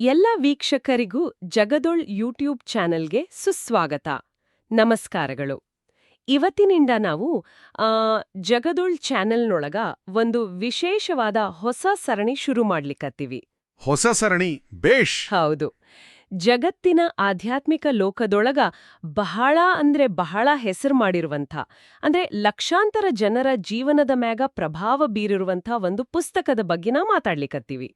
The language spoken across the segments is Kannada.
ಎಲ್ಲ ವೀಕ್ಷಕರಿಗೂ ಜಗದೊಳ್ ಯೂಟ್ಯೂಬ್ ಚಾನೆಲ್ಗೆ ಸುಸ್ವಾಗತ. ನಮಸ್ಕಾರಗಳು. ಇವತ್ತಿನಿಂದ ನಾವು ಜಗದೊಳ್ ಚಾನೆಲ್ನೊಳಗ ಒಂದು ವಿಶೇಷವಾದ ಹೊಸ ಸರಣಿ ಶುರು ಮಾಡ್ಲಿಕ್ಕತ್ತೀವಿ ಹೊಸ ಸರಣಿ ಬೇಷ್! ಹೌದು. ಜಗತ್ತಿನ ಆಧ್ಯಾತ್ಮಿಕ ಲೋಕದೊಳಗ ಬಹಳ ಅಂದ್ರೆ ಬಹಳ ಹೆಸರು ಮಾಡಿರುವಂಥ ಅಂದ್ರೆ ಲಕ್ಷಾಂತರ ಜನರ ಜೀವನದ ಮ್ಯಾಗ ಪ್ರಭಾವ ಬೀರಿರುವಂಥ ಒಂದು ಪುಸ್ತಕದ ಬಗ್ಗೆ ನಾ ಮಾತಾಡ್ಲಿಕ್ಕತ್ತೀವಿ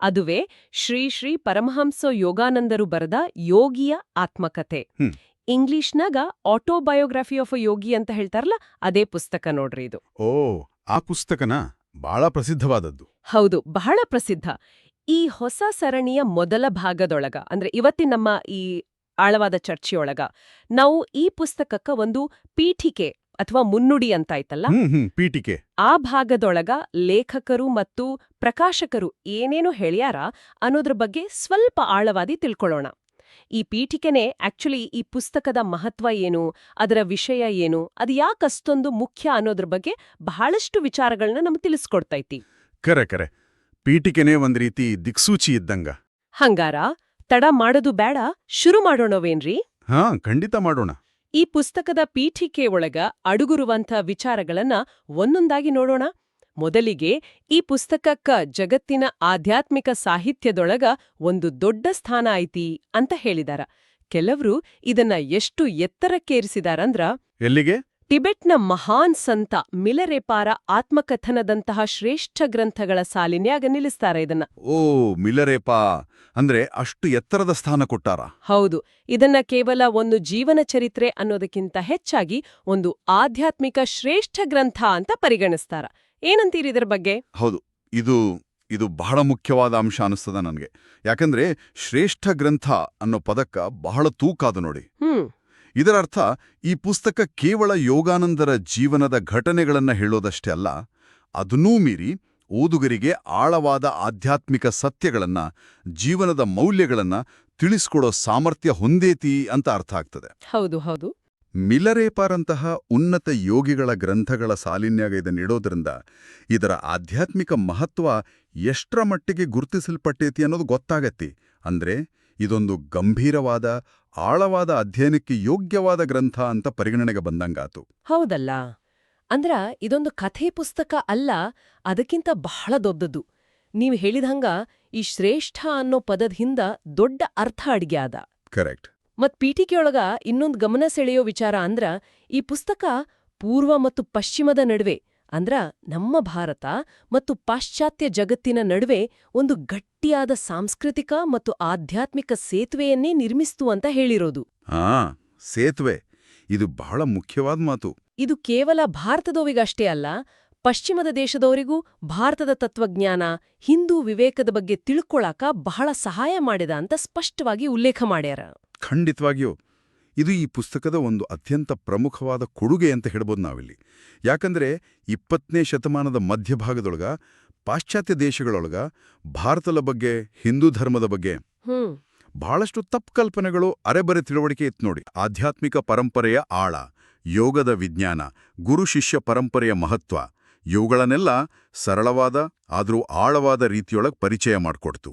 ಅದುವೇ ಶ್ರೀ ಶ್ರೀ ಪರಮಹಂಸ ಯೋಗಾನಂದರು ಬರೆದ ಯೋಗಿಯ ಆತ್ಮಕಥೆ ಹ್ಮ್. ಇಂಗ್ಲಿಷ್ನಾಗ ಆಟೋಬಯೋಗ್ರಫಿ ಆಫ್ ಅ ಯೋಗಿ ಅಂತ ಹೇಳ್ತಾರಲ್ಲ ಅದೇ ಪುಸ್ತಕ ನೋಡ್ರಿ ಇದು. ಓ ಆ ಪುಸ್ತಕನ ಬಹಳ ಪ್ರಸಿದ್ಧವಾದದ್ದು. ಹೌದು ಬಹಳ ಪ್ರಸಿದ್ಧ. ಈ ಹೊಸ ಸರಣಿಯ ಮೊದಲ ಭಾಗದೊಳಗ ಅಂದ್ರೆ ಇವತ್ತಿನ ನಮ್ಮ ಈ ಆಳವಾದ ಚರ್ಚೆಯೊಳಗ ನಾವು ಈ ಪುಸ್ತಕಕ್ಕ ಒಂದು ಪೀಠಿಕೆ ಅಥವಾ ಮುನ್ನುಡಿ ಅಂತ ಆಯ್ತಲ್ಲ ಹ್ಮ್ ಹ್ಮ್ ಪೀಠಿಕೆ. ಆ ಭಾಗದೊಳಗ ಲೇಖಕರು ಮತ್ತು ಪ್ರಕಾಶಕರು ಏನೇನು ಹೇಳ್ಯಾರ ಅನ್ನೋದ್ರ ಬಗ್ಗೆ ಸ್ವಲ್ಪ ಆಳವಾದಿ ತಿಳ್ಕೊಳ್ಳೋಣ. ಈ ಪೀಠಿಕೆನೆ ಆಕ್ಚುಲಿ ಈ ಪುಸ್ತಕದ ಮಹತ್ವ ಏನು ಅದರ ವಿಷಯ ಏನು ಅದು ಯಾಕಷ್ಟೊಂದು ಮುಖ್ಯ ಅನ್ನೋದ್ರ ಬಗ್ಗೆ ಬಹಳಷ್ಟು ವಿಚಾರಗಳನ್ನ ನಮ್ಗೆ ತಿಳಿಸ್ಕೊಡ್ತೈತಿ. ಕರೆ ಕರೆ. ಪೀಠಿಕೆನೇ ಒಂದ್ ರೀತಿ ದಿಕ್ಸೂಚಿ ಇದ್ದಂಗ. ಹಂಗಾರ ತಡ ಮಾಡೋದು ಬೇಡ ಶುರು ಮಾಡೋಣವೇನ್ರಿ? ಹಾ ಖಂಡಿತ ಮಾಡೋಣ. ಈ ಪುಸ್ತಕದ ಪೀಠಿಕೆ ಒಳಗ ಅಡುಗುರುವಂಥ ವಿಚಾರಗಳನ್ನ ಒಂದೊಂದಾಗಿ ನೋಡೋಣ. ಮೊದಲಿಗೆ ಈ ಪುಸ್ತಕಕ್ಕ ಜಗತ್ತಿನ ಆಧ್ಯಾತ್ಮಿಕ ಸಾಹಿತ್ಯದೊಳಗ ಒಂದು ದೊಡ್ಡ ಸ್ಥಾನ ಐತಿ ಅಂತ ಹೇಳಿದಾರ. ಕೆಲವರು ಇದನ್ನ ಎಷ್ಟು ಎತ್ತರಕ್ಕೇರಿಸಿದಾರಂದ್ರ ಎಲ್ಲಿಗೆ? ಟಿಬೆಟ್ನ ಮಹಾನ್ ಸಂತ ಮಿಲರೇಪಾರ ಆತ್ಮಕಥನದಂತಹ ಶ್ರೇಷ್ಠ ಗ್ರಂಥಗಳ ಸಾಲಿನ್ಯಾಗ ನಿಲ್ಲಿಸ್ತಾರೆ ಇದನ್ನ. ಓ ಮಿಲರೇಪಾ ಅಂದ್ರೆ ಅಷ್ಟು ಎತ್ತರದ ಸ್ಥಾನ ಕೊಟ್ಟಾರ? ಹೌದು ಇದನ್ನ ಕೇವಲ ಒಂದು ಜೀವನ ಚರಿತ್ರೆ ಅನ್ನೋದಕ್ಕಿಂತ ಹೆಚ್ಚಾಗಿ ಒಂದು ಆಧ್ಯಾತ್ಮಿಕ ಶ್ರೇಷ್ಠ ಗ್ರಂಥ ಅಂತ ಪರಿಗಣಿಸ್ತಾರ. ಏನಂತೀರಿ ಇದರ ಬಗ್ಗೆ? ಹೌದು ಇದು ಇದು ಬಹಳ ಮುಖ್ಯವಾದ ಅಂಶ ಅನಿಸ್ತದ ನನಗೆ. ಯಾಕಂದ್ರೆ ಶ್ರೇಷ್ಠ ಗ್ರಂಥ ಅನ್ನೋ ಪದಕ್ಕ ಬಹಳ ತೂಕಾದು ನೋಡಿ. ಹ್ಮ್. ಇದರರ್ಥ ಈ ಪುಸ್ತಕ ಕೇವಲ ಯೋಗಾನಂದರ ಜೀವನದ ಘಟನೆಗಳನ್ನು ಹೇಳೋದಷ್ಟೇ ಅಲ್ಲ ಅದನ್ನೂ ಮೀರಿ ಓದುಗರಿಗೆ ಆಳವಾದ ಆಧ್ಯಾತ್ಮಿಕ ಸತ್ಯಗಳನ್ನು ಜೀವನದ ಮೌಲ್ಯಗಳನ್ನು ತಿಳಿಸ್ಕೊಡೋ ಸಾಮರ್ಥ್ಯ ಹೊಂದೇತಿ ಅಂತ ಅರ್ಥ ಆಗ್ತದೆ. ಹೌದು ಹೌದು. ಮಿಲರೇಪಾರಂತಹ ಉನ್ನತ ಯೋಗಿಗಳ ಗ್ರಂಥಗಳ ಸಾಲಿನ್ಯಾಗ ಇದನ್ನಿಡೋದ್ರಿಂದ ಇದರ ಆಧ್ಯಾತ್ಮಿಕ ಮಹತ್ವ ಎಷ್ಟರ ಮಟ್ಟಿಗೆ ಗುರುತಿಸಲ್ಪಟ್ಟೇತಿ ಅನ್ನೋದು ಗೊತ್ತಾಗತ್ತಿ. ಅಂದ್ರೆ ಇದೊಂದು ಗಂಭೀರವಾದ ಆಳವಾದ ಅಧ್ಯಯನಕ್ಕೆ ಯೋಗ್ಯವಾದ ಗ್ರಂಥ ಅಂತ ಪರಿಗಣನೆಗೆ ಬಂದಂಗಾತು. ಹೌದಲ್ಲ. ಅಂದ್ರ ಇದೊಂದು ಕಥೆ ಪುಸ್ತಕ ಅಲ್ಲ ಅದಕ್ಕಿಂತ ಬಹಳ ದೊಡ್ಡದು. ನೀವು ಹೇಳಿದಂಗ ಈ ಶ್ರೇಷ್ಠ ಅನ್ನೋ ಪದದ ಹಿಂದ ದೊಡ್ಡ ಅರ್ಥ ಅಡ್ಗ್ಯಾದ ಕರೆಕ್ಟ್. ಮತ್ ಪೀಠಿಕೆಯೊಳಗ ಇನ್ನೊಂದು ಗಮನ ಸೆಳೆಯೋ ವಿಚಾರ ಅಂದ್ರ ಈ ಪುಸ್ತಕ ಪೂರ್ವ ಮತ್ತು ಪಶ್ಚಿಮದ ನಡುವೆ ಅಂದ್ರ ನಮ್ಮ ಭಾರತ ಮತ್ತು ಪಾಶ್ಚಾತ್ಯ ಜಗತ್ತಿನ ನಡುವೆ ಒಂದು ಗಟ್ಟಿಯಾದ ಸಾಂಸ್ಕೃತಿಕ ಮತ್ತು ಆಧ್ಯಾತ್ಮಿಕ ಸೇತುವೆಯನ್ನೇ ನಿರ್ಮಿಸ್ತು ಅಂತ ಹೇಳಿರೋದು. ಹಾ ಸೇತುವೆ. ಇದು ಬಹಳ ಮುಖ್ಯವಾದ ಮಾತು. ಇದು ಕೇವಲ ಭಾರತದವರಿಗಷ್ಟೇ ಅಲ್ಲ ಪಶ್ಚಿಮದ ದೇಶದವರಿಗೂ ಭಾರತದ ತತ್ವಜ್ಞಾನ ಹಿಂದೂ ವಿವೇಕದ ಬಗ್ಗೆ ತಿಳ್ಕೊಳಾಕ ಬಹಳ ಸಹಾಯ ಮಾಡಿದ ಅಂತ ಸ್ಪಷ್ಟವಾಗಿ ಉಲ್ಲೇಖ ಮಾಡ್ಯಾರ. ಖಂಡಿತವಾಗಿಯೂ. ಇದು ಈ ಪುಸ್ತಕದ ಒಂದು ಅತ್ಯಂತ ಪ್ರಮುಖವಾದ ಕೊಡುಗೆ ಅಂತ ಹೇಳ್ಬೋದು ನಾವಿಲ್ಲಿ. ಯಾಕಂದ್ರೆ ಇಪ್ಪತ್ತನೇ ಶತಮಾನದ ಮಧ್ಯಭಾಗದೊಳಗ ಪಾಶ್ಚಾತ್ಯ ದೇಶಗಳೊಳಗ ಭಾರತದ ಬಗ್ಗೆ ಹಿಂದೂ ಧರ್ಮದ ಬಗ್ಗೆ ಬಹಳಷ್ಟು ತಪ್ಪು ಕಲ್ಪನೆಗಳು ಅರೆಬರೆ ತಿಳುವಳಿಕೆ ಇತ್ತು ನೋಡಿ. ಆಧ್ಯಾತ್ಮಿಕ ಪರಂಪರೆಯ ಆಳ ಯೋಗದ ವಿಜ್ಞಾನ ಗುರು ಶಿಷ್ಯ ಪರಂಪರೆಯ ಮಹತ್ವ ಇವುಗಳನ್ನೆಲ್ಲ ಸರಳವಾದ ಆದರೂ ಆಳವಾದ ರೀತಿಯೊಳಗೆ ಪರಿಚಯ ಮಾಡಿಕೊಡ್ತು.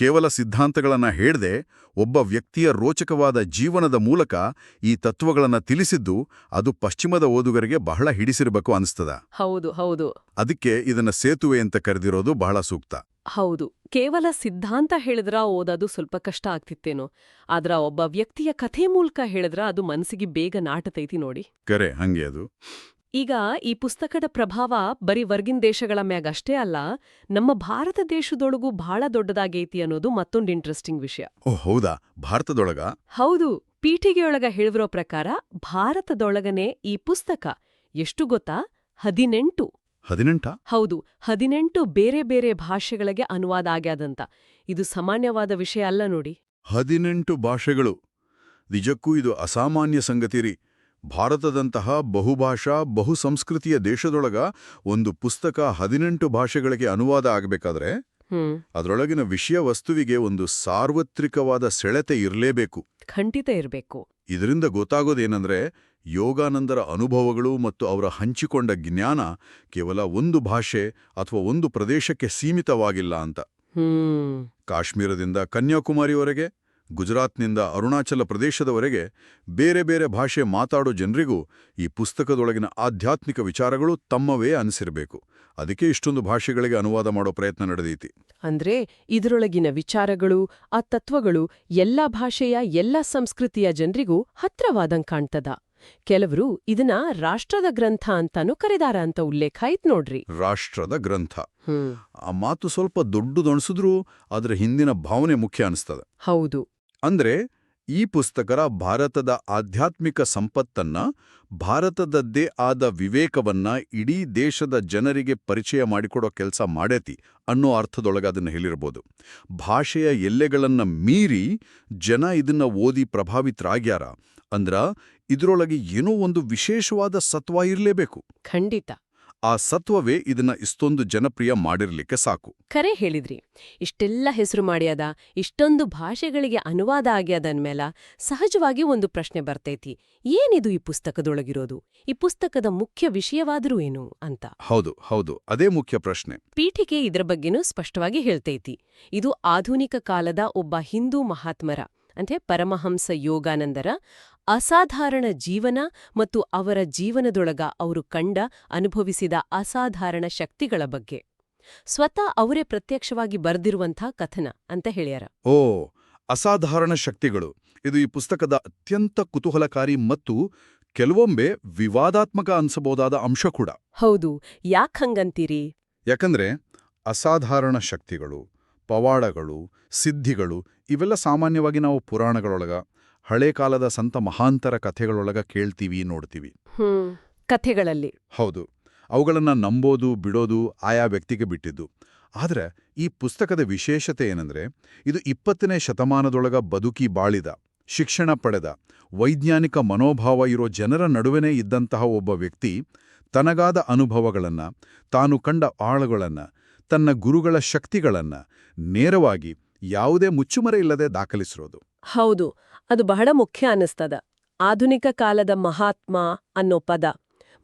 ಕೇವಲ ಸಿದ್ಧಾಂತಗಳನ್ನು ಹೇಳದೆ ಒಬ್ಬ ವ್ಯಕ್ತಿಯ ರೋಚಕವಾದ ಜೀವನದ ಮೂಲಕ ಈ ತತ್ವಗಳನ್ನು ತಿಳಿಸಿದ್ದು ಅದು ಪಶ್ಚಿಮದ ಓದುಗರಿಗೆ ಬಹಳ ಹಿಡಿಸಿರಬೇಕು ಅನಿಸ್ತದ. ಹೌದು ಹೌದು. ಅದಕ್ಕೆ ಇದನ್ನ ಸೇತುವೆ ಅಂತ ಕರೆದಿರೋದು ಬಹಳ ಸೂಕ್ತ. ಹೌದು. ಕೇವಲ ಸಿದ್ಧಾಂತ ಹೇಳಿದ್ರ ಓದೋದು ಸ್ವಲ್ಪ ಕಷ್ಟ ಆಗ್ತಿತ್ತೇನು. ಆದ್ರ ಒಬ್ಬ ವ್ಯಕ್ತಿಯ ಕಥೆ ಮೂಲಕ ಹೇಳಿದ್ರ ಅದು ಮನಸ್ಸಿಗೆ ಬೇಗ ನಾಟತೈತಿ ನೋಡಿ. ಕರೆ ಹಂಗೆ ಅದು. ಈಗ ಈ ಪುಸ್ತಕದ ಪ್ರಭಾವ ಬರೀ ವರ್ಗಿನ್ ದೇಶಗಳ ಮ್ಯಾಗಷ್ಟೇ ಅಲ್ಲ ನಮ್ಮ ಭಾರತ ದೇಶದೊಳಗೂ ಬಹಳ ದೊಡ್ಡದಾಗೈತಿ ಅನ್ನೋದು ಮತ್ತೊಂದು ಇಂಟ್ರೆಸ್ಟಿಂಗ್ ವಿಷಯ. ಓ ಹೌದಾ? ಭಾರತದೊಳಗ? ಹೌದು. ಪೀಠಿಗೆಯೊಳಗ ಹೇಳಿರೋ ಪ್ರಕಾರ ಭಾರತದೊಳಗನೆ ಈ ಪುಸ್ತಕ ಎಷ್ಟು ಗೊತ್ತಾ? ಹದಿನೆಂಟು. ಹದಿನೆಂಟ? ಹೌದು. ಹದಿನೆಂಟು ಬೇರೆ ಬೇರೆ ಭಾಷೆಗಳಿಗೆ ಅನುವಾದ ಆಗ್ಯಾದಂತ. ಇದು ಸಾಮಾನ್ಯವಾದ ವಿಷಯ ಅಲ್ಲ ನೋಡಿ. ಹದಿನೆಂಟು ಭಾಷೆಗಳು. ನಿಜಕ್ಕೂ ಇದು ಅಸಾಮಾನ್ಯ ಸಂಗತಿ ರೀ. ಭಾರತದಂತಹ ಬಹುಭಾಷಾ ಬಹುಸಂಸ್ಕೃತಿಯ ದೇಶದೊಳಗ ಒಂದು ಪುಸ್ತಕ ಹದಿನೆಂಟು ಭಾಷೆಗಳಿಗೆ ಅನುವಾದ ಆಗಬೇಕಾದ್ರೆ ಅದರೊಳಗಿನ ವಿಷಯ ವಸ್ತುವಿಗೆ ಒಂದು ಸಾರ್ವತ್ರಿಕವಾದ ಸೆಳೆತೆ ಇರಲೇಬೇಕು. ಖಂಡಿತ ಇರಬೇಕು. ಇದರಿಂದ ಗೊತ್ತಾಗೋದೇನೆಂದ್ರೆ ಯೋಗಾನಂದರ ಅನುಭವಗಳು ಮತ್ತು ಅವರ ಹಂಚಿಕೊಂಡ ಜ್ಞಾನ ಕೇವಲ ಒಂದು ಭಾಷೆ ಅಥವಾ ಒಂದು ಪ್ರದೇಶಕ್ಕೆ ಸೀಮಿತವಾಗಿಲ್ಲ ಅಂತ. ಕಾಶ್ಮೀರದಿಂದ ಕನ್ಯಾಕುಮಾರಿವರೆಗೆ ಗುಜರಾತ್ನಿಂದ ಅರುಣಾಚಲ ಪ್ರದೇಶದವರೆಗೆ ಬೇರೆ ಬೇರೆ ಭಾಷೆ ಮಾತಾಡೋ ಜನರಿಗೂ ಈ ಪುಸ್ತಕದೊಳಗಿನ ಆಧ್ಯಾತ್ಮಿಕ ವಿಚಾರಗಳು ತಮ್ಮವೇ ಅನಿಸಿರಬೇಕು. ಅದಕ್ಕೆ ಇಷ್ಟೊಂದು ಭಾಷೆಗಳಿಗೆ ಅನುವಾದ ಮಾಡೋ ಪ್ರಯತ್ನ ನಡೆದೈತಿ. ಅಂದ್ರೆ ಇದರೊಳಗಿನ ವಿಚಾರಗಳು ಆ ತತ್ವಗಳು ಎಲ್ಲಾ ಭಾಷೆಯ ಎಲ್ಲಾ ಸಂಸ್ಕೃತಿಯ ಜನರಿಗೂ ಹತ್ರವಾದಂಗ್ ಕಾಣ್ತದ. ಕೆಲವರು ಇದನ್ನ ರಾಷ್ಟ್ರದ ಗ್ರಂಥ ಅಂತಾನೂ ಕರೆದಾರ ಅಂತ ಉಲ್ಲೇಖ ಆಯ್ತು ನೋಡ್ರಿ. ರಾಷ್ಟ್ರದ ಗ್ರಂಥ. ಆ ಮಾತು ಸ್ವಲ್ಪ ದೊಡ್ಡದೊಣಿಸಿದ್ರೂ ಅದರ ಹಿಂದಿನ ಭಾವನೆ ಮುಖ್ಯ ಅನಿಸ್ತದೆ. ಹೌದು. ಅಂದ್ರೆ ಈ ಪುಸ್ತಕರ ಭಾರತದ ಆಧ್ಯಾತ್ಮಿಕ ಸಂಪತ್ತನ್ನ, ಭಾರತದದ್ದೇ ಆದ ವಿವೇಕವನ್ನ ಇಡೀ ದೇಶದ ಜನರಿಗೆ ಪರಿಚಯ ಮಾಡಿಕೊಡೋ ಕೆಲಸ ಮಾಡೇತಿ ಅನ್ನೋ ಅರ್ಥದೊಳಗೆ ಅದನ್ನು ಹೇಳಿರ್ಬೋದು. ಭಾಷೆಯ ಎಲ್ಲೆಗಳನ್ನು ಮೀರಿ ಜನ ಇದನ್ನ ಓದಿ ಪ್ರಭಾವಿತರಾಗ್ಯಾರ ಅಂದ್ರ ಇದರೊಳಗೆ ಏನೋ ಒಂದು ವಿಶೇಷವಾದ ಸತ್ವ ಇರಲೇಬೇಕು. ಖಂಡಿತ. ಆ ಸತ್ವವೇ ಇದನ್ನ ಇಷ್ಟೊಂದು ಜನಪ್ರಿಯ ಮಾಡಿರ್ಲಿಕ್ಕೆ ಸಾಕು. ಖರೆ ಹೇಳಿದ್ರಿ. ಇಷ್ಟೆಲ್ಲ ಹೆಸರು ಮಾಡ್ಯಾದ ಇಷ್ಟೊಂದು ಭಾಷೆಗಳಿಗೆ ಅನುವಾದ ಆಗ್ಯಾದನ್ಮೇಲ ಸಹಜವಾಗಿ ಒಂದು ಪ್ರಶ್ನೆ ಬರ್ತೈತಿ. ಏನಿದು ಈ ಪುಸ್ತಕದೊಳಗಿರೋದು? ಈ ಪುಸ್ತಕದ ಮುಖ್ಯ ವಿಷಯವಾದರೂ ಏನು ಅಂತ? ಹೌದು ಹೌದು. ಅದೇ ಮುಖ್ಯ ಪ್ರಶ್ನೆ. ಪೀಠಿಕೆ ಇದರ ಬಗ್ಗೆನೂ ಸ್ಪಷ್ಟವಾಗಿ ಹೇಳ್ತೈತಿ. ಇದು ಆಧುನಿಕ ಕಾಲದ ಒಬ್ಬ ಹಿಂದೂ ಮಹಾತ್ಮರ ಅಂದ್ರೆ ಪರಮಹಂಸ ಯೋಗಾನಂದರ ಅಸಾಧಾರಣ ಜೀವನ ಮತ್ತು ಅವರ ಜೀವನದೊಳಗ ಅವರು ಕಂಡ ಅನುಭವಿಸಿದ ಅಸಾಧಾರಣ ಶಕ್ತಿಗಳ ಬಗ್ಗೆ. ಸ್ವತಃ ಅವರೇ ಪ್ರತ್ಯಕ್ಷವಾಗಿ ಬರೆದಿರುವಂಥ ಕಥನ ಅಂತ ಹೇಳ್ಯಾರ. ಓ ಅಸಾಧಾರಣ ಶಕ್ತಿಗಳು. ಇದು ಈ ಪುಸ್ತಕದ ಅತ್ಯಂತ ಕುತೂಹಲಕಾರಿ ಮತ್ತು ಕೆಲವೊಮ್ಮೆ ವಿವಾದಾತ್ಮಕ ಅನ್ಸಬಹುದಾದ ಅಂಶ ಕೂಡ. ಹೌದು ಯಾಕಂಗಂತೀರಿ ಯಾಕಂದ್ರೆ ಅಸಾಧಾರಣ ಶಕ್ತಿಗಳು ಪವಾಡಗಳು ಸಿದ್ಧಿಗಳು ಇವೆಲ್ಲ ಸಾಮಾನ್ಯವಾಗಿ ನಾವು ಪುರಾಣಗಳೊಳಗ ಹಳೆ ಕಾಲದ ಸಂತ ಮಹಾಂತರ ಕಥೆಗಳೊಳಗ ಕೇಳ್ತೀವಿ ನೋಡ್ತೀವಿ. ಕಥೆಗಳಲ್ಲಿ. ಹೌದು. ಅವುಗಳನ್ನು ನಂಬೋದು ಬಿಡೋದು ಆಯಾ ವ್ಯಕ್ತಿಗೆ ಬಿಟ್ಟಿದ್ದು. ಆದರೆ ಈ ಪುಸ್ತಕದ ವಿಶೇಷತೆ ಏನಂದ್ರೆ ಇದು ಇಪ್ಪತ್ತನೇ ಶತಮಾನದೊಳಗ ಬದುಕಿ ಬಾಳಿದ ಶಿಕ್ಷಣ ಪಡೆದ ವೈಜ್ಞಾನಿಕ ಮನೋಭಾವ ಇರೋ ಜನರ ನಡುವೆನೇ ಇದ್ದಂತಹ ಒಬ್ಬ ವ್ಯಕ್ತಿ ತನಗಾದ ಅನುಭವಗಳನ್ನ ತಾನು ಕಂಡ ಆಳಗಳನ್ನ ತನ್ನ ಗುರುಗಳ ಶಕ್ತಿಗಳನ್ನು ನೇರವಾಗಿ ಯಾವುದೇ ಮುಚ್ಚುಮರೆ ಇಲ್ಲದೆ ದಾಖಲಿಸಿರೋದು. ಹೌದು ಅದು ಬಹಳ ಮುಖ್ಯ ಅನ್ನಿಸ್ತದ. ಆಧುನಿಕ ಕಾಲದ ಮಹಾತ್ಮ ಅನ್ನೋ ಪದ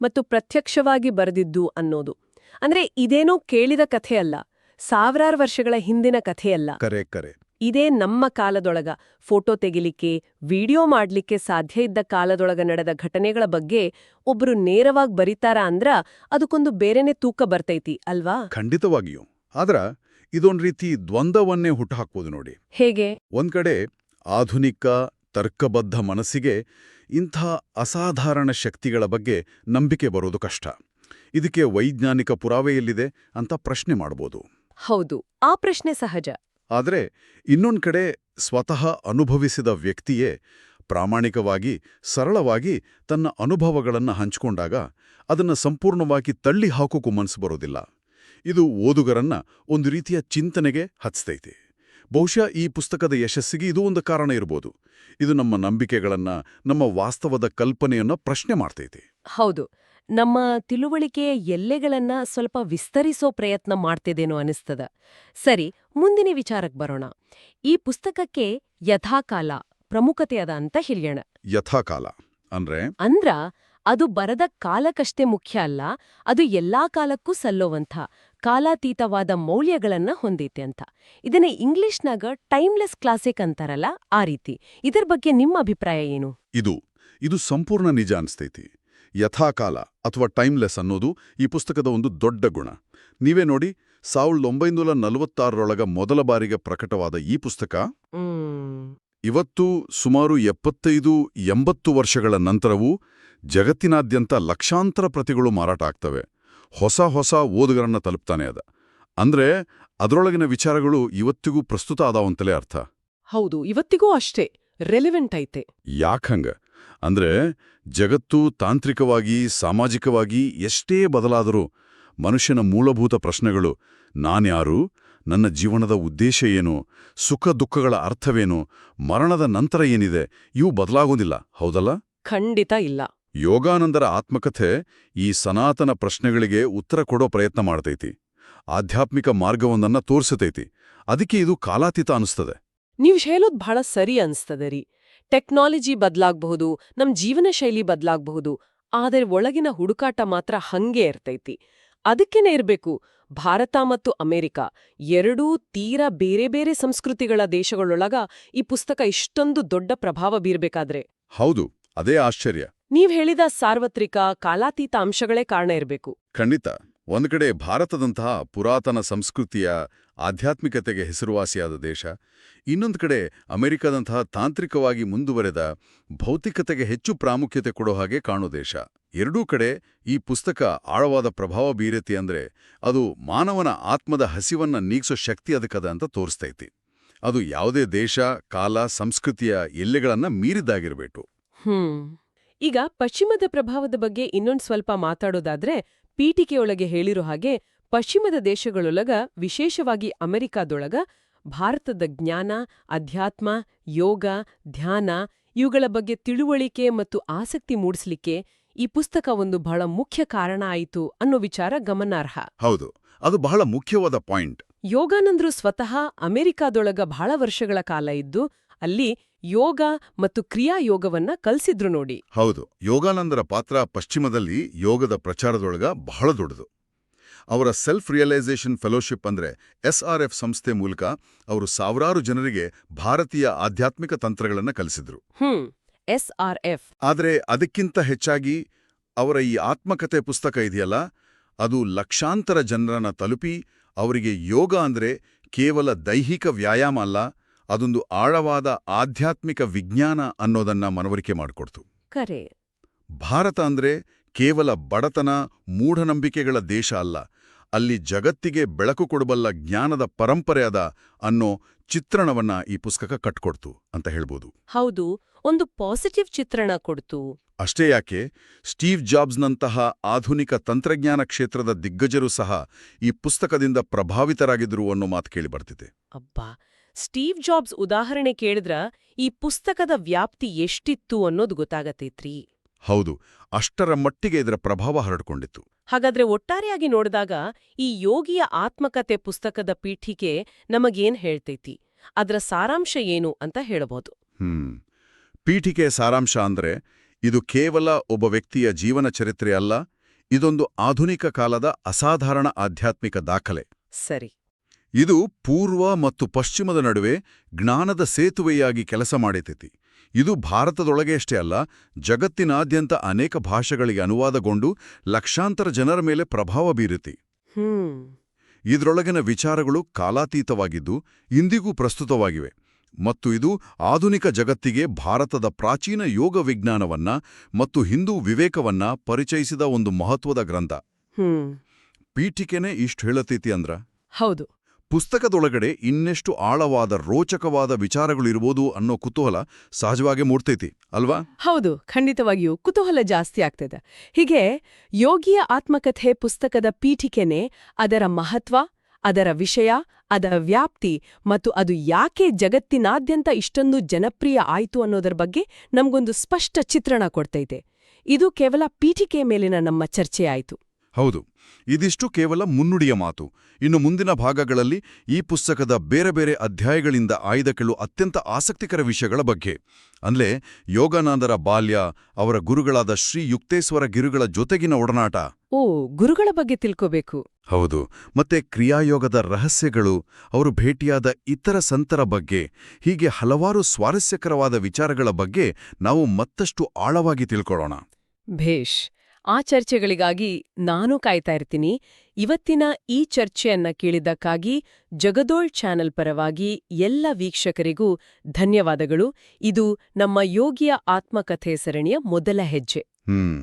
ಮತ್ತು ಪ್ರತ್ಯಕ್ಷವಾಗಿ ಬರೆದಿದ್ದು ಅನ್ನೋದು. ಅಂದ್ರೆ ಇದೇನೋ ಕೇಳಿದ ಕಥೆಯಲ್ಲ ಸಾವಿರಾರು ವರ್ಷಗಳ ಹಿಂದಿನ ಕಥೆಯಲ್ಲ. ಕರೆ ಕರೆ. ಇದೇ ನಮ್ಮ ಕಾಲದೊಳಗ ಫೋಟೋ ತೆಗಿಲಿಕ್ಕೆ ವಿಡಿಯೋ ಮಾಡ್ಲಿಕ್ಕೆ ಸಾಧ್ಯ ಇದ್ದ ಕಾಲದೊಳಗ ನಡೆದ ಘಟನೆಗಳ ಬಗ್ಗೆ ಒಬ್ರು ನೇರವಾಗಿ ಬರೀತಾರ ಅಂದ್ರ ಅದಕ್ಕೊಂದು ಬೇರೆನೆ ತೂಕ ಬರ್ತೈತಿ ಅಲ್ವಾ? ಖಂಡಿತವಾಗಿಯೂ. ಆದ್ರ ಇದೊಂದ್ ರೀತಿ ದ್ವಂದ್ವವನ್ನೇ ಹುಟ್ಟುಹಾಕ್ಬೋದು ನೋಡಿ. ಹೇಗೆ? ಒಂದ್ ಕಡೆ ಆಧುನಿಕ ತರ್ಕಬದ್ಧ ಮನಸ್ಸಿಗೆ ಇಂಥ ಅಸಾಧಾರಣ ಶಕ್ತಿಗಳ ಬಗ್ಗೆ ನಂಬಿಕೆ ಬರೋದು ಕಷ್ಟ. ಇದಕ್ಕೆ ವೈಜ್ಞಾನಿಕ ಪುರಾವೆಯಲ್ಲಿದೆ ಅಂತ ಪ್ರಶ್ನೆ ಮಾಡ್ಬೋದು. ಹೌದು ಆ ಪ್ರಶ್ನೆ ಸಹಜ. ಆದರೆ ಇನ್ನೊಂದು ಕಡೆ ಸ್ವತಃ ಅನುಭವಿಸಿದ ವ್ಯಕ್ತಿಯೇ ಪ್ರಾಮಾಣಿಕವಾಗಿ ಸರಳವಾಗಿ ತನ್ನ ಅನುಭವಗಳನ್ನು ಹಂಚಿಕೊಂಡಾಗ ಅದನ್ನು ಸಂಪೂರ್ಣವಾಗಿ ತಳ್ಳಿ ಹಾಕೋಕು ಮನಸ್ಸು ಬರೋದಿಲ್ಲ. ಇದು ಓದುಗರನ್ನ ಒಂದು ರೀತಿಯ ಚಿಂತನೆಗೆ ಹಚ್ತೈತಿ. ಬಹುಶಃ ಈ ಪುಸ್ತಕದ ಯಶಸ್ಸಿಗೆ ಇದು ಒಂದು ಕಾರಣ ಇರಬಹುದು ಇದು ನಮ್ಮ ನಂಬಿಕೆಗಳನ್ನ ನಮ್ಮ ವಾಸ್ತವದ ಕಲ್ಪನೆಯನ್ನ ಪ್ರಶ್ನೆ ಮಾಡ್ತೈತಿ. ಹೌದು. ನಮ್ಮ ತಿಳುವಳಿಕೆಯ ಎಲ್ಲೆಗಳನ್ನ ಸ್ವಲ್ಪ ವಿಸ್ತರಿಸೋ ಪ್ರಯತ್ನ ಮಾಡ್ತಿದೇನೋ ಅನಿಸ್ತದ. ಸರಿ ಮುಂದಿನ ವಿಚಾರಕ್ಕೆ ಬರೋಣ. ಈ ಪುಸ್ತಕಕ್ಕೆ ಯಥಾಕಾಲ ಪ್ರಮುಖತೆ ಅದ ಅಂತ ಹೇಳೋಣ ಯಥಾಕಾಲ ಅಂದ್ರೆ? ಅಂದ್ರ ಅದು ಬರದ ಕಾಲಕ್ಕಷ್ಟೇ ಮುಖ್ಯ ಅಲ್ಲ ಅದು ಎಲ್ಲಾ ಕಾಲಕ್ಕೂ ಸಲ್ಲೋವಂಥ ಕಾಲಾತೀತವಾದ ಮೌಲ್ಯಗಳನ್ನ ಹೊಂದೈತೆ ಅಂತ. ಇದನ್ನ ಇಂಗ್ಲಿಷ್ನಾಗ ಟೈಮ್ಲೆಸ್ ಕ್ಲಾಸಿಕ್ ಅಂತಾರಲ್ಲ ಆ ರೀತಿ. ಇದರ ಬಗ್ಗೆ ನಿಮ್ಮ ಅಭಿಪ್ರಾಯ ಏನು? ಇದು ಇದು ಸಂಪೂರ್ಣ ನಿಜ ಅನಿಸ್ತೈತಿ. ಯಥಾಕಾಲ ಅಥವಾ ಟೈಮ್ಲೆಸ್ ಅನ್ನೋದು ಈ ಪುಸ್ತಕದ ಒಂದು ದೊಡ್ಡ ಗುಣ. ನೀವೇ ನೋಡಿ ಸಾವಿರದ ಒಂಬೈನೂರ ನಲವತ್ತಾರರೊಳಗ ಮೊದಲ ಬಾರಿಗೆ ಪ್ರಕಟವಾದ ಈ ಪುಸ್ತಕ ಇವತ್ತು ಸುಮಾರು ಎಪ್ಪತ್ತೈದು ಎಂಬತ್ತು ವರ್ಷಗಳ ನಂತರವೂ ಜಗತ್ತಿನಾದ್ಯಂತ ಲಕ್ಷಾಂತರ ಪ್ರತಿಗಳು ಮಾರಾಟ ಆಗ್ತವೆ. ಹೊಸ ಹೊಸ ಓದುಗರನ್ನ ತಲುಪ್ತಾನೆ ಅದ. ಅಂದ್ರೆ ಅದರೊಳಗಿನ ವಿಚಾರಗಳು ಇವತ್ತಿಗೂ ಪ್ರಸ್ತುತ ಅದಾವಂತಲೇ ಅರ್ಥ. ಹೌದು ಇವತ್ತಿಗೂ ಅಷ್ಟೇ ರೆಲಿವೆಂಟ್ ಐತೆ. ಯಾಕಂಗ ಅಂದ್ರೆ ಜಗತ್ತು ತಾಂತ್ರಿಕವಾಗಿ ಸಾಮಾಜಿಕವಾಗಿ ಎಷ್ಟೇ ಬದಲಾದರೂ ಮನುಷ್ಯನ ಮೂಲಭೂತ ಪ್ರಶ್ನೆಗಳು ನಾನ್ಯಾರು ನನ್ನ ಜೀವನದ ಉದ್ದೇಶ ಏನು ಸುಖ ದುಃಖಗಳ ಅರ್ಥವೇನು ಮರಣದ ನಂತರ ಏನಿದೆ ಇವು ಬದಲಾಗೋದಿಲ್ಲ ಹೌದಲ್ಲ? ಖಂಡಿತ ಇಲ್ಲ. ಯೋಗಾನಂದರ ಆತ್ಮಕಥೆ ಈ ಸನಾತನ ಪ್ರಶ್ನೆಗಳಿಗೆ ಉತ್ತರ ಕೊಡೋ ಪ್ರಯತ್ನ ಮಾಡ್ತೈತಿ. ಆಧ್ಯಾತ್ಮಿಕ ಮಾರ್ಗವೊಂದನ್ನ ತೋರಿಸತೈತಿ. ಅದಕ್ಕೆ ಇದು ಕಾಲಾತೀತ ಅನಿಸ್ತದೆ. ನೀವು ಹೇಳೋದು ಬಹಳ ಸರಿ ಅನಿಸ್ತದೆ ರೀ. ಟೆಕ್ನಾಲಜಿ ಬದಲಾಗಬಹುದು ನಮ್ಮ ಜೀವನ ಶೈಲಿ ಬದಲಾಗಬಹುದು ಆದರೆ ಒಳಗಿನ ಹುಡುಕಾಟ ಮಾತ್ರ ಹಂಗೆ ಇರ್ತೈತಿ. ಅದಕ್ಕೇನೆ ಇರಬೇಕು ಭಾರತ ಮತ್ತು ಅಮೆರಿಕ ಎರಡೂ ತೀರಾ ಬೇರೆ ಬೇರೆ ಸಂಸ್ಕೃತಿಗಳ ದೇಶಗಳೊಳಗ ಈ ಪುಸ್ತಕ ಇಷ್ಟೊಂದು ದೊಡ್ಡ ಪ್ರಭಾವ ಬೀರ್ಬೇಕಾದ್ರೆ. ಹೌದು ಅದೇ ಆಶ್ಚರ್ಯ. ನೀವ್ ಹೇಳಿದ ಸಾರ್ವತ್ರಿಕ ಕಾಲಾತೀತ ಅಂಶಗಳೇ ಕಾರಣ ಇರಬೇಕು. ಖಂಡಿತ. ಒಂದು ಕಡೆ ಭಾರತದಂತಹ ಪುರಾತನ ಸಂಸ್ಕೃತಿಯ ಆಧ್ಯಾತ್ಮಿಕತೆಗೆ ಹೆಸರುವಾಸಿಯಾದ ದೇಶ ಇನ್ನೊಂದು ಕಡೆ ಅಮೆರಿಕದಂತಹ ತಾಂತ್ರಿಕವಾಗಿ ಮುಂದುವರೆದ ಭೌತಿಕತೆಗೆ ಹೆಚ್ಚು ಪ್ರಾಮುಖ್ಯತೆ ಕೊಡೋ ಹಾಗೆ ಕಾಣೋ ದೇಶ. ಎರಡೂ ಕಡೆ ಈ ಪುಸ್ತಕ ಆಳವಾದ ಪ್ರಭಾವ ಬೀರತಿ ಅಂದ್ರೆ ಅದು ಮಾನವನ ಆತ್ಮದ ಹಸಿವನ್ನ ನೀಗಿಸೋ ಶಕ್ತಿ ಅದಕ್ಕದ ಅಂತ ತೋರಿಸ್ತೈತಿ. ಅದು ಯಾವುದೇ ದೇಶ ಕಾಲ ಸಂಸ್ಕೃತಿಯ ಎಲ್ಲೆಗಳನ್ನ ಮೀರಿದ್ದಾಗಿರ್ಬೇಕು. ಹ್ಮ್. ಈಗ ಪಶ್ಚಿಮದ ಪ್ರಭಾವದ ಬಗ್ಗೆ ಇನ್ನೊಂದ್ ಸ್ವಲ್ಪ ಮಾತಾಡೋದಾದ್ರೆ ಪೀಠಿಕೆಯೊಳಗೆ ಹೇಳಿರೋ ಹಾಗೆ ಪಶ್ಚಿಮದ ದೇಶಗಳೊಳಗ ವಿಶೇಷವಾಗಿ ಅಮೆರಿಕಾದೊಳಗ ಭಾರತದ ಜ್ಞಾನ ಅಧ್ಯಾತ್ಮ ಯೋಗ ಧ್ಯಾನ ಇವುಗಳ ಬಗ್ಗೆ ತಿಳುವಳಿಕೆ ಮತ್ತು ಆಸಕ್ತಿ ಮೂಡಿಸ್ಲಿಕ್ಕೆ ಈ ಪುಸ್ತಕ ಒಂದು ಬಹಳ ಮುಖ್ಯ ಕಾರಣ ಆಯಿತು ಅನ್ನೋ ವಿಚಾರ ಗಮನಾರ್ಹ. ಹೌದು ಅದು ಬಹಳ ಮುಖ್ಯವಾದ ಪಾಯಿಂಟ್. ಯೋಗಾನಂದ್ರು ಸ್ವತಃ ಅಮೆರಿಕಾದೊಳಗ ಬಹಳ ವರ್ಷಗಳ ಕಾಲ ಇದ್ದು ಅಲ್ಲಿ ಯೋಗ ಮತ್ತು ಕ್ರಿಯಾಯೋಗವನ್ನ ಕಲಿಸಿದ್ರು ನೋಡಿ. ಹೌದು ಯೋಗಾನಂದರ ಪಾತ್ರ ಪಶ್ಚಿಮದಲ್ಲಿ ಯೋಗದ ಪ್ರಚಾರದೊಳಗ ಬಹಳ ದೊಡ್ಡದು. ಅವರ ಸೆಲ್ಫ್ ರಿಯಲೈಸೇಷನ್ ಫೆಲೋಶಿಪ್ ಅಂದ್ರೆ ಎಸ್ಆರ್ಎಫ್ ಸಂಸ್ಥೆ ಮೂಲಕ ಅವರು ಸಾವಿರಾರು ಜನರಿಗೆ ಭಾರತೀಯ ಆಧ್ಯಾತ್ಮಿಕ ತಂತ್ರಗಳನ್ನು ಕಲಿಸಿದ್ರು. ಹ್ಮ್ ಎಸ್ ಆರ್ ಎಫ್ ಆದರೆ ಅದಕ್ಕಿಂತ ಹೆಚ್ಚಾಗಿ ಅವರ ಈ ಆತ್ಮಕತೆ ಪುಸ್ತಕ ಇದೆಯಲ್ಲ ಅದು ಲಕ್ಷಾಂತರ ಜನರನ್ನ ತಲುಪಿ ಅವರಿಗೆ ಯೋಗ ಅಂದ್ರೆ ಕೇವಲ ದೈಹಿಕ ವ್ಯಾಯಾಮ ಅಲ್ಲ ಅದೊಂದು ಆಳವಾದ ಆಧ್ಯಾತ್ಮಿಕ ವಿಜ್ಞಾನ ಅನ್ನೋದನ್ನ ಮನವರಿಕೆ ಮಾಡಿಕೊಡ್ತು. ಕರೆ. ಭಾರತ ಅಂದ್ರೆ ಕೇವಲ ಬಡತನ ಮೂಢನಂಬಿಕೆಗಳ ದೇಶ ಅಲ್ಲ. ಅಲ್ಲಿ ಜಗತ್ತಿಗೆ ಬೆಳಕು ಕೊಡಬಲ್ಲ ಜ್ಞಾನದ ಪರಂಪರೆ ಅದ ಅನ್ನೋ ಚಿತ್ರಣವನ್ನ ಈ ಪುಸ್ತಕ ಕಟ್ಕೊಡ್ತು ಅಂತ ಹೇಳ್ಬೋದು. ಹೌದು ಒಂದು ಪಾಸಿಟಿವ್ ಚಿತ್ರಣ ಕೊಡ್ತು. ಅಷ್ಟೇ ಯಾಕೆ ಸ್ಟೀವ್ ಜಾಬ್ಸ್ನಂತಹ ಆಧುನಿಕ ತಂತ್ರಜ್ಞಾನ ಕ್ಷೇತ್ರದ ದಿಗ್ಗಜರು ಸಹ ಈ ಪುಸ್ತಕದಿಂದ ಪ್ರಭಾವಿತರಾಗಿದ್ರು ಅನ್ನೋ ಮಾತು ಕೇಳಿಬರ್ತಿದೆ ಅಬ್ಬಾ ಸ್ಟೀವ್ ಜಾಬ್ಸ್ ಉದಾಹರಣೆ ಕೇಳಿದ್ರ ಈ ಪುಸ್ತಕದ ವ್ಯಾಪ್ತಿ ಎಷ್ಟಿತ್ತು ಅನ್ನೋದು ಗೊತ್ತಾಗತೈತ್ರಿ. ಹೌದು ಅಷ್ಟರ ಮಟ್ಟಿಗೆ ಇದರ ಪ್ರಭಾವ ಹರಡ್ಕೊಂಡಿತ್ತು. ಹಾಗಾದ್ರೆ ಒಟ್ಟಾರೆಯಾಗಿ ನೋಡಿದಾಗ ಈ ಯೋಗಿಯ ಆತ್ಮಕತೆ ಪುಸ್ತಕದ ಪೀಠಿಕೆ ನಮಗೇನ್ ಹೇಳ್ತೈತಿ? ಅದರ ಸಾರಾಂಶ ಏನು ಅಂತ ಹೇಳಬಹುದು ಹ್ಮ್ ಪೀಠಿಕೆ ಸಾರಾಂಶ ಅಂದ್ರೆ ಇದು ಕೇವಲ ಒಬ್ಬ ವ್ಯಕ್ತಿಯ ಜೀವನ ಚರಿತ್ರೆ ಅಲ್ಲ ಇದೊಂದು ಆಧುನಿಕ ಕಾಲದ ಅಸಾಧಾರಣ ಆಧ್ಯಾತ್ಮಿಕ ದಾಖಲೆ. ಸರಿ. ಇದು ಪೂರ್ವ ಮತ್ತು ಪಶ್ಚಿಮದ ನಡುವೆ ಜ್ಞಾನದ ಸೇತುವೆಯಾಗಿ ಕೆಲಸ ಮಾಡಿತೈತಿ. ಇದು ಭಾರತದೊಳಗೆ ಅಷ್ಟೇ ಅಲ್ಲ ಜಗತ್ತಿನಾದ್ಯಂತ ಅನೇಕ ಭಾಷೆಗಳಿಗೆ ಅನುವಾದಗೊಂಡು ಲಕ್ಷಾಂತರ ಜನರ ಮೇಲೆ ಪ್ರಭಾವ ಬೀರಿತಿ. ಹ್ಮ್. ಇದರೊಳಗಿನ ವಿಚಾರಗಳು ಕಾಲಾತೀತವಾಗಿದ್ದು ಇಂದಿಗೂ ಪ್ರಸ್ತುತವಾಗಿವೆ ಮತ್ತು ಇದು ಆಧುನಿಕ ಜಗತ್ತಿಗೆ ಭಾರತದ ಪ್ರಾಚೀನ ಯೋಗ ವಿಜ್ಞಾನವನ್ನ ಮತ್ತು ಹಿಂದೂ ವಿವೇಕವನ್ನ ಪರಿಚಯಿಸಿದ ಒಂದು ಮಹತ್ವದ ಗ್ರಂಥ. ಪೀಠಿಕೆನೇ ಇಷ್ಟು ಹೇಳತೈತಿ ಅಂದ್ರ? ಹೌದು. ಪುಸ್ತಕದೊಳಗಡೆ ಇನ್ನೆಷ್ಟು ಆಳವಾದ ರೋಚಕವಾದ ವಿಚಾರಗಳಿರ್ಬೋದು ಅನ್ನೋ ಕುತೂಹಲ ಸಹಜವಾಗಿ ಮೂಡ್ತೈತಿ, ಅಲ್ವಾ? ಹೌದು, ಖಂಡಿತವಾಗಿಯೂ ಕುತೂಹಲ ಜಾಸ್ತಿ ಆಗ್ತದೆ. ಹೀಗೆ ಯೋಗಿಯ ಆತ್ಮಕಥೆ ಪುಸ್ತಕದ ಪೀಠಿಕೆನೆ ಅದರ ಮಹತ್ವ, ಅದರ ವಿಷಯ, ಅದರ ವ್ಯಾಪ್ತಿ ಮತ್ತು ಅದು ಯಾಕೆ ಜಗತ್ತಿನಾದ್ಯಂತ ಇಷ್ಟೊಂದು ಜನಪ್ರಿಯ ಆಯಿತು ಅನ್ನೋದರ ಬಗ್ಗೆ ನಮಗೊಂದು ಸ್ಪಷ್ಟ ಚಿತ್ರಣ ಕೊಡ್ತೈತೆ. ಇದು ಕೇವಲ ಪೀಠಿಕೆ ಮೇಲಿನ ನಮ್ಮ ಚರ್ಚೆ ಆಯಿತು ಹೌದು ಇದಿಷ್ಟು ಕೇವಲ ಮುನ್ನುಡಿಯ ಮಾತು. ಇನ್ನು ಮುಂದಿನ ಭಾಗಗಳಲ್ಲಿ ಈ ಪುಸ್ತಕದ ಬೇರೆ ಬೇರೆ ಅಧ್ಯಾಯಗಳಿಂದ ಆಯ್ದ ಕೆಲವು ಅತ್ಯಂತ ಆಸಕ್ತಿಕರ ವಿಷಯಗಳ ಬಗ್ಗೆ. ಅಂದ್ಲೇ ಯೋಗಾನಂದರ ಬಾಲ್ಯ ಅವರ ಗುರುಗಳಾದ ಶ್ರೀ ಯುಕ್ತೇಶ್ವರ ಗಿರುಗಳ ಜೊತೆಗಿನ ಒಡನಾಟ. ಓ ಗುರುಗಳ ಬಗ್ಗೆ ತಿಳ್ಕೋಬೇಕು. ಹೌದು ಮತ್ತೆ ಕ್ರಿಯಾಯೋಗದ ರಹಸ್ಯಗಳು ಅವರು ಭೇಟಿಯಾದ ಇತರ ಸಂತರ ಬಗ್ಗೆ ಹೀಗೆ ಹಲವಾರು ಸ್ವಾರಸ್ಯಕರವಾದ ವಿಚಾರಗಳ ಬಗ್ಗೆ ನಾವು ಮತ್ತಷ್ಟು ಆಳವಾಗಿ ತಿಳ್ಕೊಳ್ಳೋಣ. ಭೇಷ್ ಆ ಚರ್ಚೆಗಳಿಗಾಗಿ ನಾನು ಕಾಯ್ತಾ ಇರ್ತೀನಿ. ಇವತ್ತಿನ ಈ ಚರ್ಚೆಯನ್ನ ಕೇಳಿದ್ದಕ್ಕಾಗಿ ಜಗದೋಳ್ ಚಾನೆಲ್ ಪರವಾಗಿ ಎಲ್ಲ ವೀಕ್ಷಕರಿಗೂ ಧನ್ಯವಾದಗಳು. ಇದು ನಮ್ಮ ಯೋಗಿಯ ಆತ್ಮಕಥೆ ಸರಣಿಯ ಮೊದಲ ಹೆಜ್ಜೆ. ಹ್ಮ್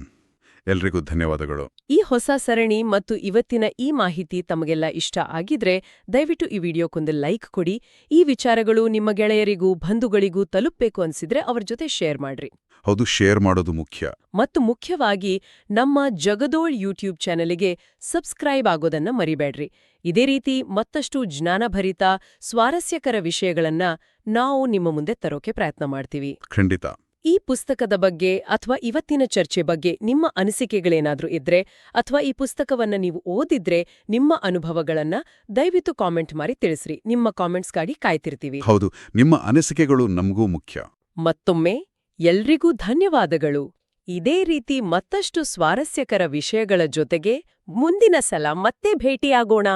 ಎಲ್ರಿಗೂ ಧನ್ಯವಾದಗಳು. ಈ ಹೊಸ ಸರಣಿ ಮತ್ತು ಇವತ್ತಿನ ಈ ಮಾಹಿತಿ ತಮಗೆಲ್ಲ ಇಷ್ಟ ಆಗಿದ್ರೆ ದಯವಿಟ್ಟು ಈ ವಿಡಿಯೋಕ್ಕೊಂದು ಲೈಕ್ ಕೊಡಿ. ಈ ವಿಚಾರಗಳು ನಿಮ್ಮ ಗೆಳೆಯರಿಗೂ ಬಂಧುಗಳಿಗೂ ತಲುಪಬೇಕು ಅನ್ಸಿದ್ರೆ ಅವರ ಜೊತೆ ಶೇರ್ ಮಾಡ್ರಿ. ಹೌದು ಶೇರ್ ಮಾಡೋದು ಮುಖ್ಯ. ಮತ್ತು ಮುಖ್ಯವಾಗಿ ನಮ್ಮ ಜಗದೋಳ್ ಯೂಟ್ಯೂಬ್ ಚಾನೆಲ್ಗೆ ಸಬ್ಸ್ಕ್ರೈಬ್ ಆಗೋದನ್ನ ಮರಿಬೇಡ್ರಿ. ಇದೇ ರೀತಿ ಮತ್ತಷ್ಟು ಜ್ಞಾನಭರಿತ ಸ್ವಾರಸ್ಯಕರ ವಿಷಯಗಳನ್ನ ನಾವು ನಿಮ್ಮ ಮುಂದೆ ತರೋಕೆ ಪ್ರಯತ್ನ ಮಾಡ್ತೀವಿ. ಖಂಡಿತ. ಈ ಪುಸ್ತಕದ ಬಗ್ಗೆ ಅಥವಾ ಇವತ್ತಿನ ಚರ್ಚೆ ಬಗ್ಗೆ ನಿಮ್ಮ ಅನಿಸಿಕೆಗಳೇನಾದ್ರೂ ಇದ್ರೆ ಅಥವಾ ಈ ಪುಸ್ತಕವನ್ನ ನೀವು ಓದಿದ್ರೆ ನಿಮ್ಮ ಅನುಭವಗಳನ್ನ ದಯವಿಟ್ಟು ಕಾಮೆಂಟ್ ಮಾಡಿ ತಿಳಿಸ್ರಿ. ನಿಮ್ಮ ಕಾಮೆಂಟ್ಸ್ಗಾಗಿ ಕಾಯ್ತಿರ್ತೀವಿ. ಹೌದು ನಿಮ್ಮ ಅನಿಸಿಕೆಗಳು ನಮಗೂ ಮುಖ್ಯ. ಮತ್ತೊಮ್ಮೆ ಎಲ್ರಿಗೂ ಧನ್ಯವಾದಗಳು. ಇದೇ ರೀತಿ ಮತ್ತಷ್ಟು ಸ್ವಾರಸ್ಯಕರ ವಿಷಯಗಳ ಜೊತೆಗೆ ಮುಂದಿನ ಸಲ ಮತ್ತೆ ಭೇಟಿಯಾಗೋಣ.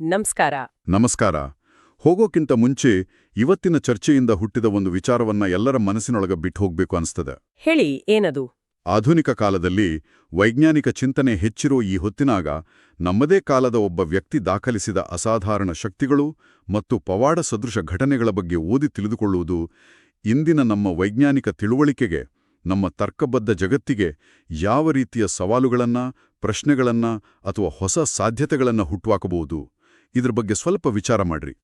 ನಮಸ್ಕಾರ. ನಮಸ್ಕಾರ. ಹೋಗೋಕ್ಕಿಂತ ಮುಂಚೆ ಇವತ್ತಿನ ಚರ್ಚೆಯಿಂದ ಹುಟ್ಟಿದ ಒಂದು ವಿಚಾರವನ್ನ ಎಲ್ಲರ ಮನಸ್ಸಿನೊಳಗ ಬಿಟ್ಟು ಹೋಗ್ಬೇಕು ಅನ್ಸ್ತದೆ. ಹೇಳಿ ಏನದು? ಆಧುನಿಕ ಕಾಲದಲ್ಲಿ ವೈಜ್ಞಾನಿಕ ಚಿಂತನೆ ಹೆಚ್ಚಿರೋ ಈ ಹೊತ್ತಿನಾಗ ನಮ್ಮದೇ ಕಾಲದ ಒಬ್ಬ ವ್ಯಕ್ತಿ ದಾಖಲಿಸಿದ ಅಸಾಧಾರಣ ಶಕ್ತಿಗಳು ಮತ್ತು ಪವಾಡ ಸದೃಶ ಘಟನೆಗಳ ಬಗ್ಗೆ ಓದಿ ತಿಳಿದುಕೊಳ್ಳುವುದು ಇಂದಿನ ನಮ್ಮ ವೈಜ್ಞಾನಿಕ ತಿಳುವಳಿಕೆಗೆ, ನಮ್ಮ ತರ್ಕಬದ್ಧ ಜಗತ್ತಿಗೆ ಯಾವ ರೀತಿಯ ಸವಾಲುಗಳನ್ನ, ಪ್ರಶ್ನೆಗಳನ್ನ ಅಥವಾ ಹೊಸ ಸಾಧ್ಯತೆಗಳನ್ನು ಹುಟ್ಟುಹಾಕಬಹುದು ಇದ್ರ ಬಗ್ಗೆ ಸ್ವಲ್ಪ ವಿಚಾರ ಮಾಡ್ರಿ.